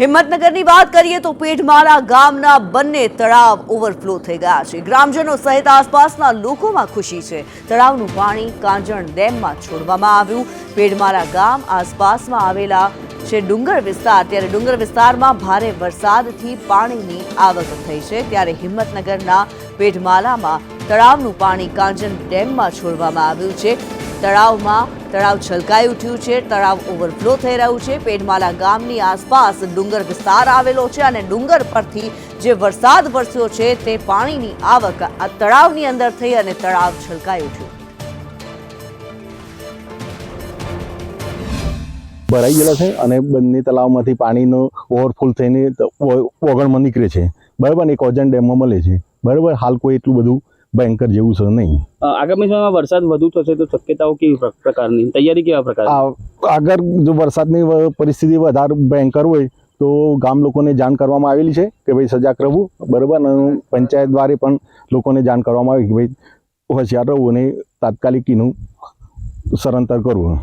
હિંમતનગરની વાત કરીએ તો પેઢમાળા ગામના બંને તળાવ ઓવરફ્લો થઈ ગયા છે. ગ્રામજનો સહિત આસપાસના લોકોમાં ખુશી છે. તળાવનું પાણી કાંજણ ડેમમાં છોડવામાં આવ્યું. પેઢમાળા ગામ આસપાસમાં આવેલા છે ડુંગર વિસ્તાર. ત્યારે ડુંગર વિસ્તારમાં ભારે વરસાદથી પાણીની આવક થઈ છે. ત્યારે હિંમતનગરના પેઢમાલામાં તળાવનું પાણી કાંજણ ડેમમાં છોડવામાં આવ્યું છે. તળાવમાં તળાવ છલકાઈ ઉઠ્યું છે, તળાવ ઓવરફ્લો થઈ રહ્યું છે. પેડમાલા ગામની આસપાસ ડુંગર વિસ્તાર આવેલો છે અને ડુંગર પરથી જે વરસાદ વરસ્યો છે તે પાણીની આવક આ તળાવની અંદર થઈ અને તળાવ છલકાઈ ઉઠ્યું. ભરાઈ ગયેલા છે અને બંને તળાવમાંથી પાણીનો ઓવરફુલ થઈને ઓગણમાં નીકળે છે. બરાબર એક ઓજન ડેમમાં મળે છે. બરાબર, હાલ કોઈ એટલું બધું ભયંકર જેવું છે નહીં. આગામી સમયમાં વરસાદ વધુ થશે તો શક્યતાઓ કેવી પ્રકારની? તૈયારી કેવા પ્રકાર આગળ જો વરસાદની પરિસ્થિતિ વધારે ભયંકર હોય તો ગામ લોકોને જાણ કરવામાં આવેલી છે કે ભાઈ સજાગ રહેવું બરાબર? અને પંચાયત દ્વારા પણ લોકોને જાણ કરવામાં આવી કે ભાઈ હોશિયાર રહું અને તાત્કાલિક એનું સરેન્ડર કરવું.